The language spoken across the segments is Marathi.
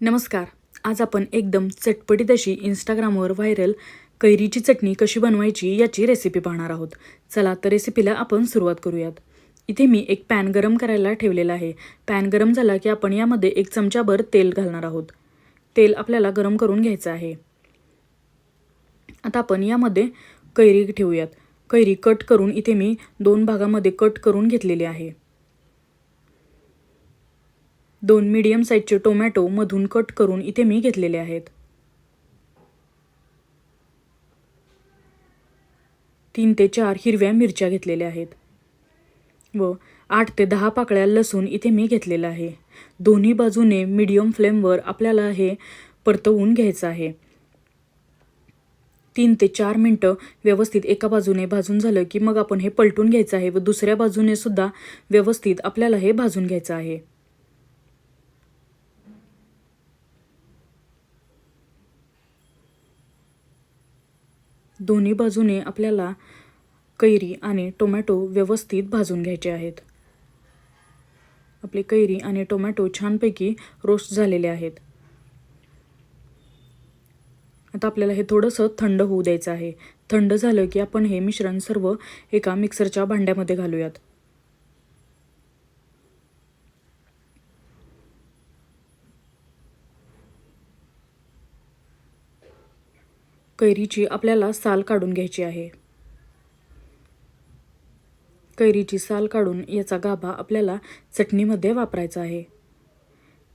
नमस्कार. आज आपण एकदम चटपटीत अशी इंस्टाग्रामवर व्हायरल कैरीची चटणी कशी बनवायची याची रेसिपी पाहणार आहोत. चला तर रेसिपीला आपण सुरुवात करूयात. इथे मी एक पॅन गरम करायला ठेवलेला आहे. पॅन गरम झाला की आपण यामध्ये एक चमचाभर तेल घालणार आहोत. तेल आपल्याला गरम करून घ्यायचं आहे. आता आपण यामध्ये कैरी ठेवूयात. कैरी कट करून इथे मी दोन भागामध्ये कट करून घेतलेली आहे. दोन मीडियम साईजचे टोमॅटो मधून कट करून इथे मी घेतलेले आहेत. तीन ते चार हिरव्या मिरच्या घेतलेल्या आहेत. व आठ ते दहा पाकळ्या लसूण इथे मी घेतलेलं आहे. दोन्ही बाजूने मीडियम फ्लेमवर आपल्याला हे परतवून घ्यायचं आहे. तीन ते चार मिनटं व्यवस्थित एका बाजूने भाजून झालं की मग आपण हे पलटून घ्यायचं आहे व दुसऱ्या बाजूने सुद्धा व्यवस्थित आपल्याला हे भाजून घ्यायचं आहे. दोन्ही बाजूने आपल्याला कैरी आणि टोमॅटो व्यवस्थित भाजून घ्यायचे आहेत. आपली कैरी आणि टोमॅटो छानपैकी रोस्ट झालेले आहेत. आता आपल्याला हे थोडंसं थंड होऊ द्यायचं आहे. थंड झालं की आपण हे मिश्रण सर्व एका मिक्सरच्या भांड्यामध्ये घालूयात. कैरीची आपल्याला साल काढून घ्यायची आहे. कैरीची साल काढून याचा गाभा आपल्याला चटणीमध्ये वापरायचा आहे.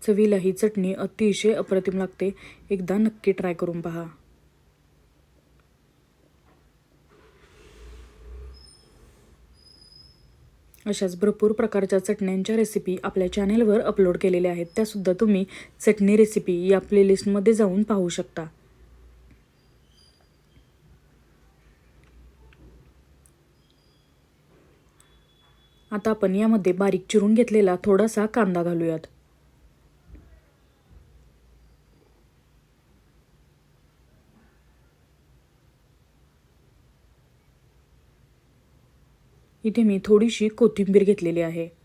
चवीला ही चटणी अतिशय अप्रतिम लागते. एकदा नक्की ट्राय करून पहा. अशाच भरपूर प्रकारच्या चटण्यांच्या रेसिपी आपल्या चॅनेलवर अपलोड केलेल्या आहेत. त्यासुद्धा तुम्ही चटणी रेसिपी या प्लेलिस्टमध्ये जाऊन पाहू शकता. आता आपण यामध्ये बारीक चिरून घेतलेला थोडासा कांदा घालूयात. इथे मी थोडीशी कोथिंबीर घेतलेली आहे.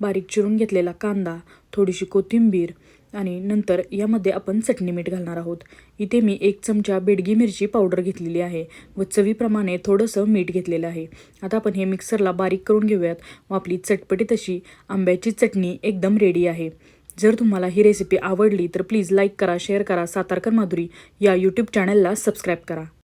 बारीक चिरून घेतलेला कांदा थोडीशी कोथिंबीर आणि नंतर यामध्ये आपण चटणी मीठ घालणार आहोत. इथे मी एक चमचा बेडगी मिरची पावडर घेतलेली आहे व चवीप्रमाणे थोडंसं मीठ घेतलेलं आहे. आता आपण हे मिक्सरला बारीक करून घेऊयात व आपली चटपटीत अशी आंब्याची चटणी एकदम रेडी आहे. जर तुम्हाला ही रेसिपी आवडली तर प्लीज लाईक करा शेअर करा सातारकर माधुरी या यूट्यूब चॅनलला सबस्क्राईब करा.